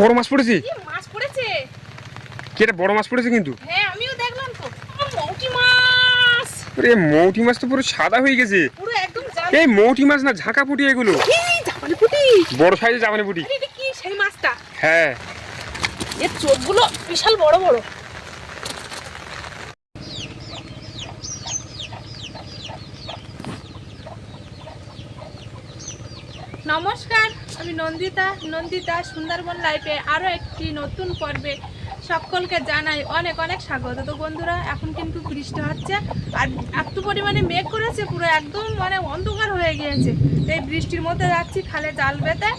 বড় মাছ পড়েছে? মাছ পড়েছে? কি এটা বড় মাছ পড়েছে কিন্তু? হ্যাঁ আমিও দেখলাম তো। মৌটি মাছ। আরে মৌটি মাছ তো পুরো সাদা হয়ে গেছে। পুরো একদম এই মৌটি মাছ না ঝাঁকা পুটি এগুলো। জামানি পুটি বড় সাইজের জামানি পুটি এটা কি সেই মাছটা? হ্যাঁ। এর চোখগুলো বিশাল বড় বড় নমস্কার আমি নন্দিতা নন্দিতা, সুন্দরবন লাইফে আরও একটি নতুন পর্বে সকলকে জানাই অনেক অনেক স্বাগত। তো বন্ধুরা, এখন কিন্তু বৃষ্টি হচ্ছে আর এত পরিমাণে মেঘ করেছে, পুরো একদম মানে অন্ধকার হয়ে গিয়েছে। এই বৃষ্টির মধ্যে যাচ্ছি খালে জাল বেঁধে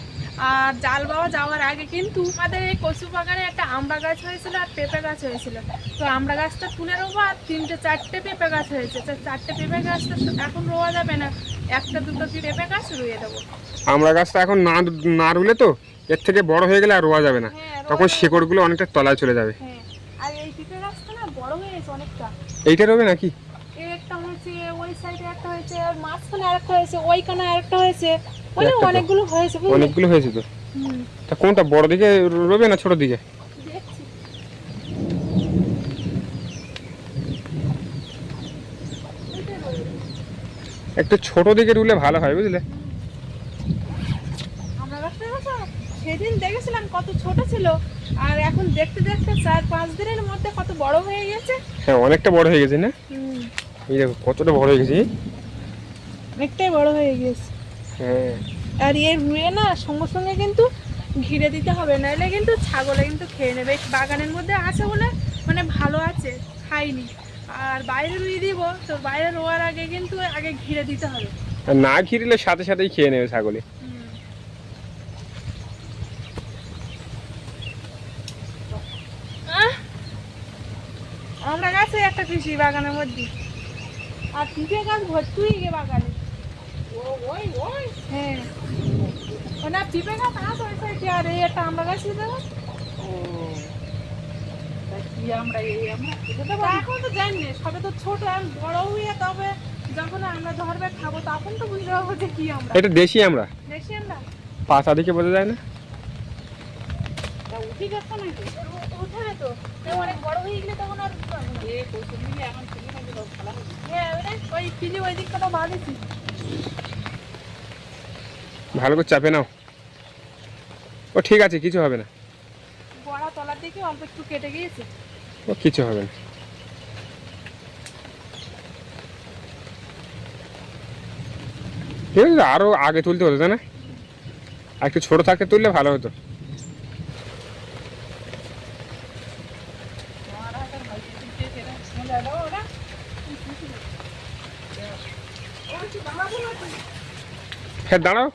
আর জাল বাবা যাওয়ার আগে কিন্তু আমাদের এই কচু বাগানে একটা আমড়া গাছ হয়েছিল আর পেঁপে গাছ হয়েছিল। তো আমড়া গাছটা তুলে নেব আর তিনটে, চারটে পেঁপে গাছ হয়েছে। তো চারটে পেঁপে গাছটা এখন রোয়া যাবে না। একটা দুটো পেঁপে গাছ রুয়ে দেবো? আমরা গাছটা এখন না না রুলে তো এর থেকে বড় হয়ে গেলে আর রোয়া যাবে না। হ্যাঁ, তখন। শেকড়গুলো অনেকটা তলায় চলে যাবে। হ্যাঁ আর এই পেঁপে গাছটা না বড় হয়ে গেছে অনেকটা। এইটা রবে নাকি? একটা হয়েছে ওই সাইডে একটা হয়েছে আর মাঝখানে আরেকটা হয়েছে ওইখানে আরেকটা হয়েছে। অনেকগুলো হয়েছে অনেকগুলো হয়েছে তো। তা কোনটা বড় দিকে রবে না ছোট দিকে? একটু ছোট দিকে রুলে ভালো হয় বুঝলে? সেদিন দেখেছিলাম কত ছোট ছিল আর এখন দেখতে দেখতে চার পাঁচ দিনের মধ্যে কত বড় হয়ে গেছে। হ্যাঁ অনেকটা বড় হয়ে গেছে না? এই দেখো কতটা বড় হয়ে গেছে অনেকটাই বড় হয়ে গেছে। হ্যাঁ। আর এর রুয়ে না সঙ্গে সঙ্গে কিন্তু ঘিরে দিতে হবে নাহলে কিন্তু ছাগলে কিন্তু খেয়ে নেবে। বাগানের মধ্যে আছে বলে মানে ভালো আছে খাইনি। আর বাইরে রুই দিব তো বাইরে রোয়ার আগে কিন্তু আগে ঘিরে দিতে হবে। আর না ঘিরলে সাথে সাথেই খেয়ে নেবে ছাগলে। আমরা গাছে একটা কৃষি বাগানের মধ্যে। আর পিঁপে গাছ ভর্তি হয়ে গে বাগানে। হ্যাঁ। না পিঁপে গাছ আছে আর এই একটা আমরা গাছ দেবো এখন তো জানি সবে তো ছোট আর বড় হয়ে তবে যখন আমরা ধরবে খাব তখন তো বুঝতে পারব যে কি আমরা। এটা দেশি আমরা। দেখছি আমরা? পাতা দিকে বোঝা যায় না? নাকি? ওঠে না তো। তো অনেক বড় হয়ে গেলে তখন আর হ্যাঁ ওই দেখ, ওই দিকটা তো বাঁধেছি ভালো করে চাপে নাও। ও ঠিক আছে কিছু হবে না। তলার দিকে অল্প একটু কেটে গিয়েছে। কিছু হবে না। ঠিক আছে, আরও আগে তুলতে হতো না? আর একটু ছোট থাকতে তুললে ভালো হতো। হ্যাঁ দাঁড়াও।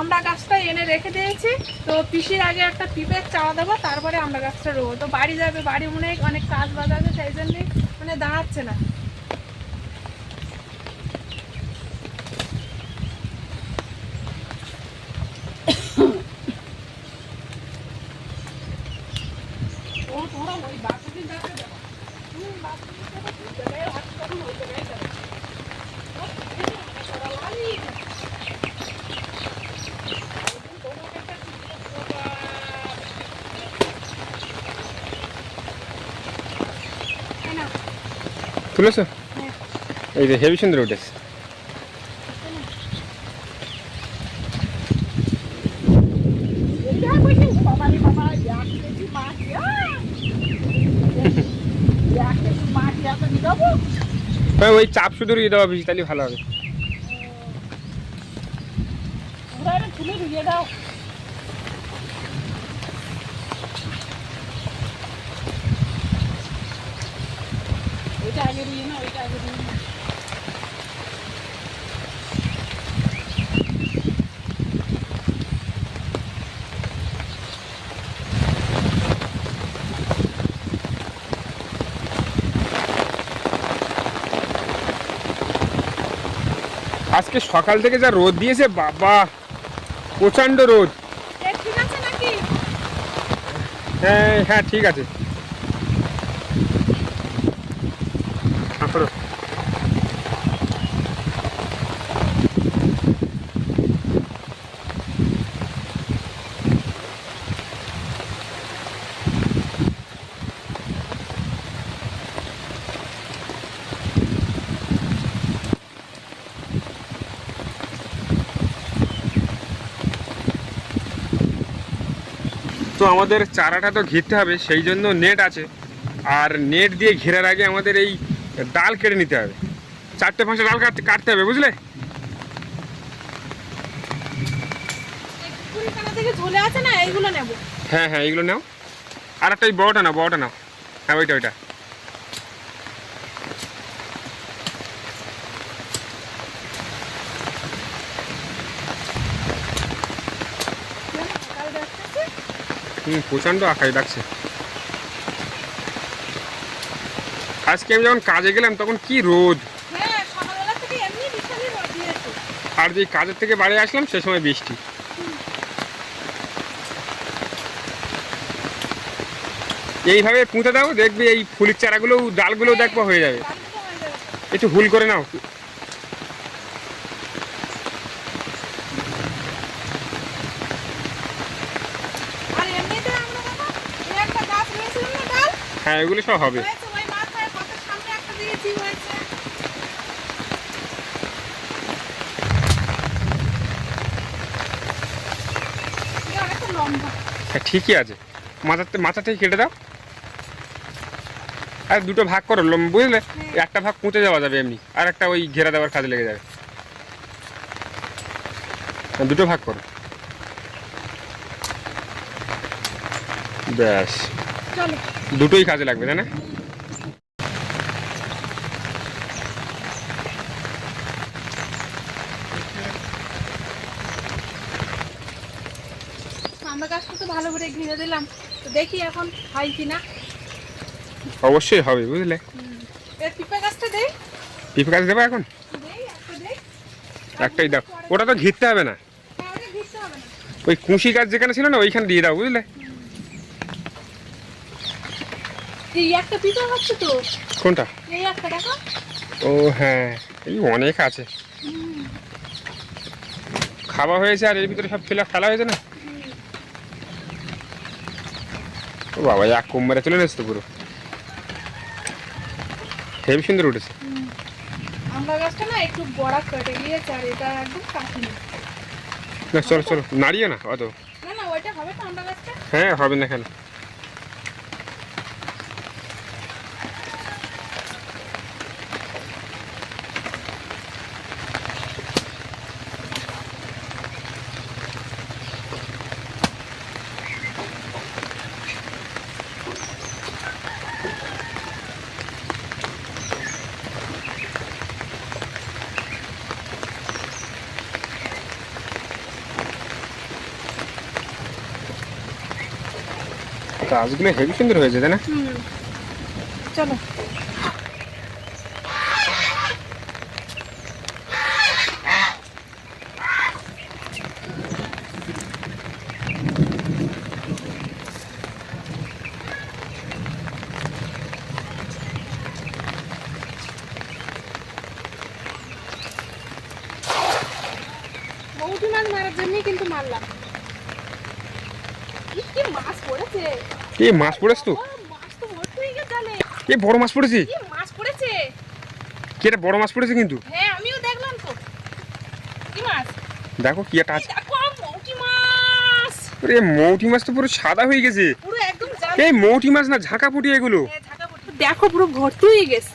আমরা গাছটা এনে রেখে দিয়েছি। তো পিসির আগে একটা পিপের চাওয়া দেবো, তারপরে আমরা গাছটা রোবো। তো বাড়ি যাবে, বাড়ি মনে অনেক কাজ বাজ আছে, সেই জন্যই মানে দাঁড়াচ্ছে না ও তোমরা ওই বাচ্চাদের যাবে দেবো হুম বাচ্চাদের যাবে ওই জায়গায় হাত করুন ওই জায়গায় যাবে ও, এই যে, সরা লালি। তুলেছো? এই যে হেভি সুন্দর উঠেছে। হ্যাঁ ওই চাপ শুধু দিয়ে দেওয়া বেশি তাহলে ভালো হবে। আজকে সকাল থেকে যা রোদ দিয়েছে বাবা প্রচণ্ড রোদ। এ ঠিক আছে নাকি? হ্যাঁ হ্যাঁ ঠিক আছে। pero... তো আমাদের চারাটা তো ঘিরতে হবে, সেই জন্য নেট আছে। আর নেট দিয়ে ঘেরার আগে আমাদের এই ডাল কেটে নিতে হবে। চারটে পাঁচটা ডাল কাটতে কাটতে হবে বুঝলে? হ্যাঁ হ্যাঁ এইগুলো নাও। আর একটা এই বড়টা নাও বড়টা নাও। হ্যাঁ ওইটা ওইটা। দেখতেছি। হুম প্রচণ্ড আকাশ ডাকছে। আজকে আমি যখন কাজে গেলাম তখন কি রোদ। হ্যাঁ আর যে কাজের থেকে বাড়ি আসলাম সে সময় বৃষ্টি। এইভাবে পুঁতে দাও দেখবি এই ফুলের চারাগুলো ডালগুলো দেখব হয়ে যাবে। হয়ে যাবে। একটু হুল করে নাও। হ্যাঁ এগুলো সব হবে হয়েছে ওই মাথায় কত সামনে একটা দিয়েছি হয়েছে এটা অনেকটা লম্বা হ্যাঁ ঠিকই আছে। মাথাতে মাথাটাই কেটে দাও। আর দুটো ভাগ করো লম- বুঝলে? একটা ভাগ পুঁতে যাওয়া যাবে এমনি আর একটা ওই ঘেরা দেওয়ার কাজে লেগে যাবে। হ্যাঁ, দুটো ভাগ করো। ব্যাস। দুটোই কাজে লাগবে তাই না আমরা গাছটা তো ঘিরে দিলাম। তো দেখি এখন হয় কিনা। অবশ্যই হবে বুঝলে? পিপা গাছটা দেই পিপে কাজ দেবো এখন? দেই একটা দেই একটাই দাও। ওটা তো ঘিরতে হবে না। হ্যাঁ ওই কুশি গাছ যেখানে ছিল না ওইখানে দিয়ে দাও বুঝলে? এই একটা পিপা হচ্ছে তো। কোনটা? ও হ্যাঁ এই অনেক আছে। খাওয়া হয়েছে আর এর ভিতরে সব ফেলা ফেলা হয়েছে না? ও বাবা এক কোম্বারে চলে এসছে পুরো। হেবি সুন্দর উঠেছে। আমরা গাছটা না একটু বড়া কেটে গিয়েছে আর এটা একদম কাটিনি না চলো চলো নাড়িয়ে না অত। না না ওইটা হবে তো আমরা গাছটা? হ্যাঁ হবে না কেন? গাছগুলো হেবি সুন্দর হয়েছে তাই না? চলো মৌটি মাছ মারার জন্যই কিন্তু মারলাম কি কি মাছ পড়েছে তো। এই বড় মাছ পড়েছে? কি মাছ পড়েছে? কি বড় মাছ পড়েছে কিন্তু। হ্যাঁ আমিও দেখলাম তো। কি মাছ? দেখো কি একটা আছে। মৌটি মাছ। আরে মৌটি মাছ তো পুরো সাদা হয়ে গেছে। পুরো একদম এই মৌটি মাছ না ঝাঁকা পুটি এগুলো। হ্যাঁ। দেখো পুরো ভর্তি হয়ে গেছে।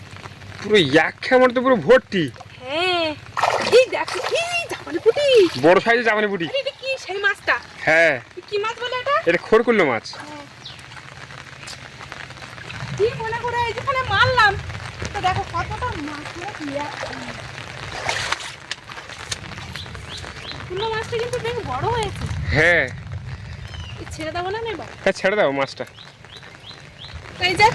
পুরো এক খেমার তো পুরো ভর্তি। হ্যাঁ এই দেখো কি জাপানি পুটি বড় সাইজের জামানি পুটি এটা কি সেই মাছটা? হ্যাঁ। কি এটা করল মাছ। কি মনে করে এই যেখানে মারলাম? তো দেখো কতটা মাছ মাছটা কিন্তু বেশ বড় হয়েছে। হ্যাঁ। এই ছেড়ে দেবো না নেবা হ্যাঁ ছেড়ে দাও মাছটা। এই যে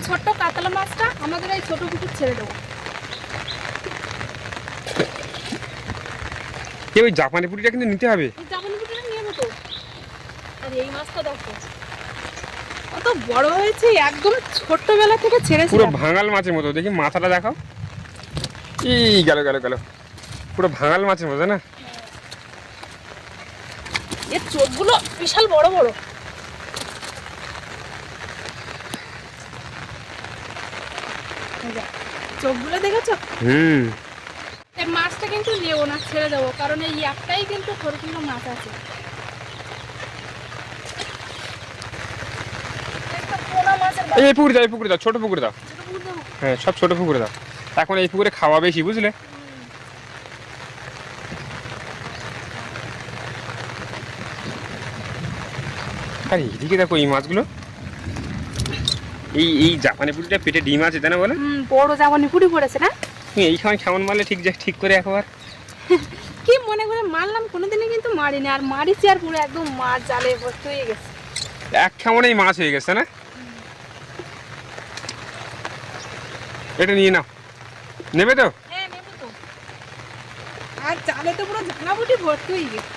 কাতলা মাছটা আমাদের এই ছোট পুকুর ছেড়ে দেবো। ওই জাপানি পুটিটা কিন্তু নিতে হবে এই জাপানি পুকুরটা নিয়ে তো মাছটা দেখো। কত বড় হয়েছে একদম ছোট্টবেলা থেকে পুরো ছেড়েছিলাম ভাঙাল মাছের মতো দেখি মাথাটা দেখাও। এই গেল গেল গেল। পুরো ভাঙাল মাছের মতো না? এর চোখগুলো বিশাল বড় বড়। চোখগুলো দেখেছ? হুম। মাছটা কিন্তু নেব না ছেড়ে দেবো কারণ এই একটাই কিন্তু ছোট মাছ আছে মাছের এই পুকুরে দাও এই পুকুরে দাও ছোট পুকুরে দাও? হ্যাঁ সব ছোট পুকুরে দাও। এখন এই পুকুরে খাওয়া বেশি বুঝলে? আর এইদিকে দেখো এই মাছগুলো। এই এই জাপানি পুরিটা পেটে ডিম আছে তাই না বলে? বড় জামানি পুরি পড়েছে না? তুমি এইখানে কেমন মারলে ঠিক যা ঠিক করে একবার কি মনে করে মারলাম কোনোদিনই কিন্তু মারিনি। আর মারিছি আর পুরো একদম মাছ জালে ভর্তি হয়ে গেছে। এক কেমনই মাছ হয়ে গেছে না? এটা নিয়ে নাও। নেবে তো? হ্যাঁ আর চালে তো পুরো ঝাঙাবুটি ভর্তি হয়ে গেছে।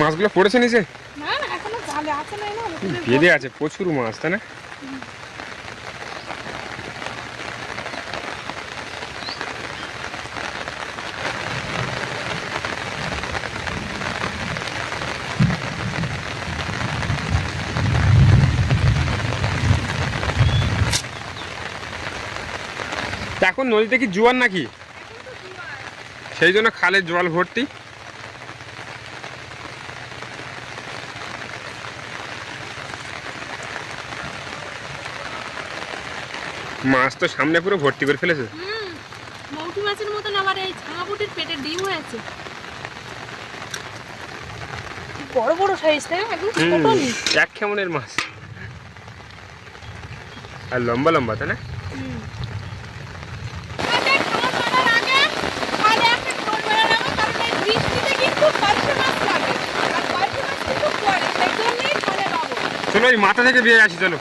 মাছগুলো পড়েছে নিচে? না না এখনও জালে আছে না বেঁধে আছে প্রচুর মাছ তাই না তা এখন নদীতে কি জোয়ার নাকি? সেই জন্য খালের জল ভর্তি। মাছ তো সামনে পুরো ভর্তি করে ফেলেছে। মৌটি মাছের মতন আবার এই ঝাঙাবুটির পেটে ডিম হয়েছে। বড় বড় সাইজ তাই না? একদম ছোট এক কেমনের মাছ। আর লম্বা লম্বা তাই না? চলো ওই মাথা থেকে বিয়ে আসি চলো।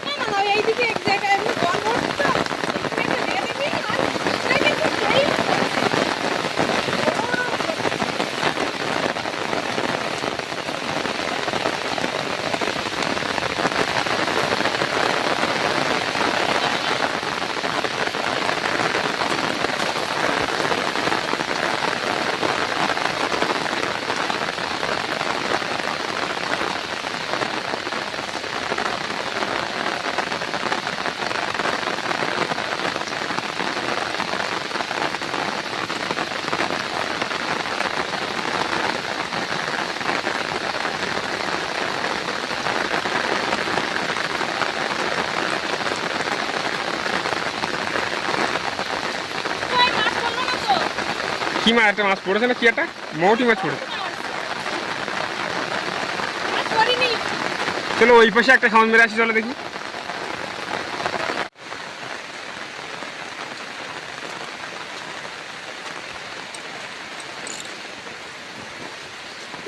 কি মাছ, একটা মাছ পড়েছে না কি একটা? মৌটি মাছ পড়েছে। চলো ওই পাশে একটা খাওয়ান মেরে আসি, চলো দেখি।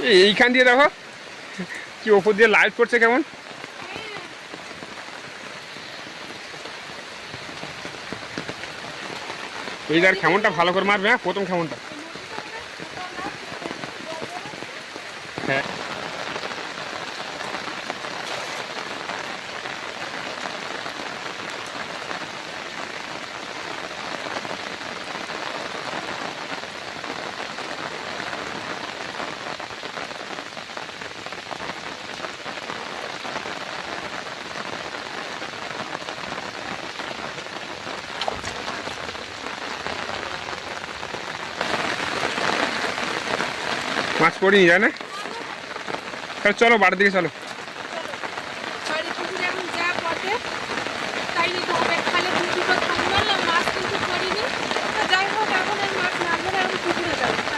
এই- এইখান দিয়ে দেখো, কি ওপর দিয়ে লাইট পড়ছে কেমন? এই খেমনটা ভালো করে মারবে হ্যাঁ? প্রথম কেমনটা মাছ পড়িনি যায় না? তাহলে চলো বাড়ির দিকে চলো।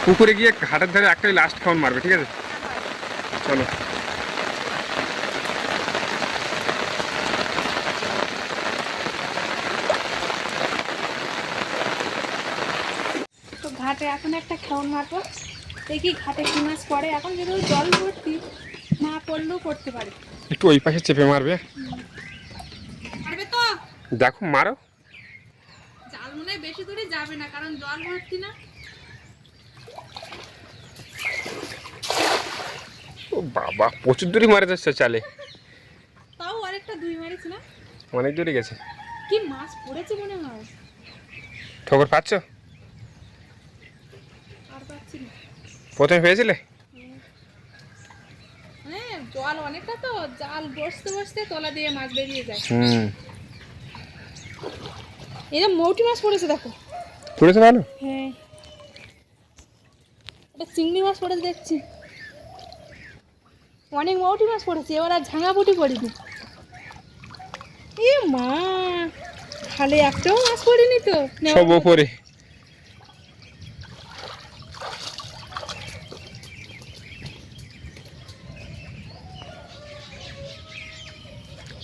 পুকুরে গিয়ে ঘাটের ধারে একটাই লাস্ট খাওয়ান মারবে ঠিক আছে? চলো। ঘাটে এখন একটা খেউন মারবো। দেখি ঘাটে কি মাছ পড়ে। এখন যেহেতু জল ভর্তি না পড়লেও পড়তে পারে। একটু ওই পাশে চেপে মারবে। মারবে তো? দেখো মারো। জাল মনে বেশি দূরে যাবে না কারণ জল ভর্তি না। ও বাবা প্রচুর দূরই মারে যাচ্ছে চালে। তাও আরেকটা দুই মারিস না? অনেক দূরে গেছে। কি মাছ পড়েছে মনে হয়? ঠোকর পাচ্ছ আর পাচ্ছি না প্রথমে পেয়েছিলে হ্যাঁ জল অনেকটা তো জাল বসতে বসতে তলা দিয়ে মাছ বেরিয়ে যায়। হুম। এই মৌটি মাছ পড়েছে দেখো। পড়েছে ভালো হ্যাঁ। এটা চিংড়ি মাছ পড়েছে দেখছি। অনেক মৌটি মাছ পড়েছে এবার আর ঝাঙা পুটি পড়িনি। এ মা খালে একটাও মাছ পড়িনি তো? সব। ওপরে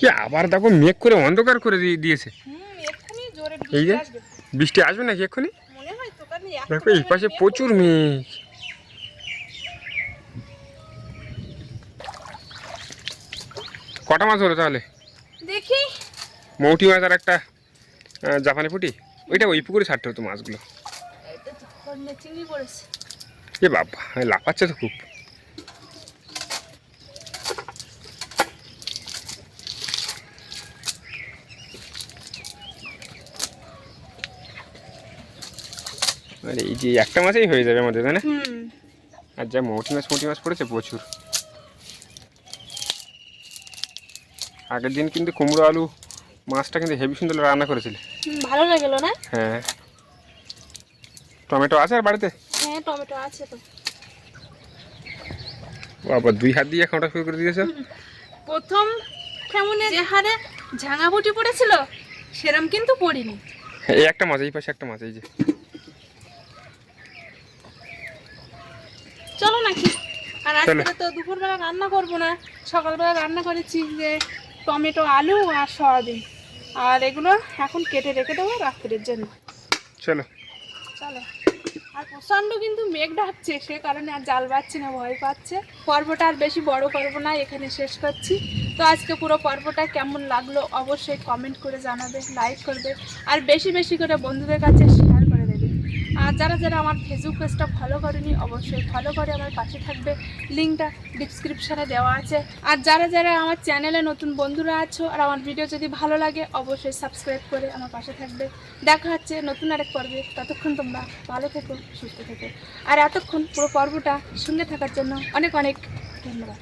আবার দেখো মেঘ করে অন্ধকার করে দিয়ে- দিয়েছে। এই বৃষ্টি যে বৃষ্টি আসবে নাকি এক্ষুনি? দেখো এই পাশে প্রচুর মেঘ। কটা মাছ হলো তাহলে? দেখি। মৌটি মাছ আর একটা জাপানি পুটি? ওইটা ওই পুকুরে ছাড়তে হতো মাছগুলো। এ বাবা লাফাচ্ছে তো খুব। আরে এই যে একটা মাছেই হয়ে যাবে আমাদের তাই না? আর যা মৌটি মাছ মৌটি মাছ পড়েছে প্রচুর। আগের দিন কিন্তু কুমড়ো আলু মাছটা কিন্তু হেভি সুন্দর রান্না করেছিলে। ভালো লাগল না? হ্যাঁ। টমেটো আছে আর বাড়িতে? হ্যাঁ টমেটো আছে তো। বাবা দুই হাত দিয়ে খাওয়া শুরু করে দিয়েছ? প্রথম কেমনে যে হারে ঝাঙা বুটি পড়েছিল সেরম কিন্তু পড়িনি। এই একটা মাছ এই পাশে একটা মাছ এই যে। চলো নাকি? আর। আজকে তো দুপুরবেলা রান্না করব না সকালবেলা রান্না করেছি যে টমেটো আলু আর সয়াবিন। আর এগুলো এখন কেটে রেখে দেবো রাত্রের জন্য। চলো। চলো। আর প্রচণ্ড কিন্তু মেঘ ডাকছে সে কারণে আর জাল পাচ্ছি না ভয় পাচ্ছে। পর্বটা আর বেশি বড় করব না এখানে শেষ করছি। তো আজকে পুরো পর্বটা কেমন লাগল অবশ্যই কমেন্ট করে জানাবে লাইক করবে। আর বেশি বেশি করে বন্ধুদের কাছে আর যারা যারা আমার ফেসবুক পেজটা ফলো করেনি, অবশ্যই ফলো করে আমার পাশে থাকবে। লিঙ্কটা ডিসক্রিপশানে দেওয়া আছে। আর যারা যারা আমার চ্যানেলে নতুন বন্ধুরা আছো আর আমার ভিডিও যদি ভালো লাগে, অবশ্যই সাবস্ক্রাইব করে আমার পাশে থাকবে। দেখা হচ্ছে নতুন আরেক পর্বে। ততক্ষণ তোমরা ভালো থেকো, সুস্থ থেকো। আর এতক্ষণ পুরো পর্বটা সঙ্গে থাকার জন্য অনেক অনেক ধন্যবাদ।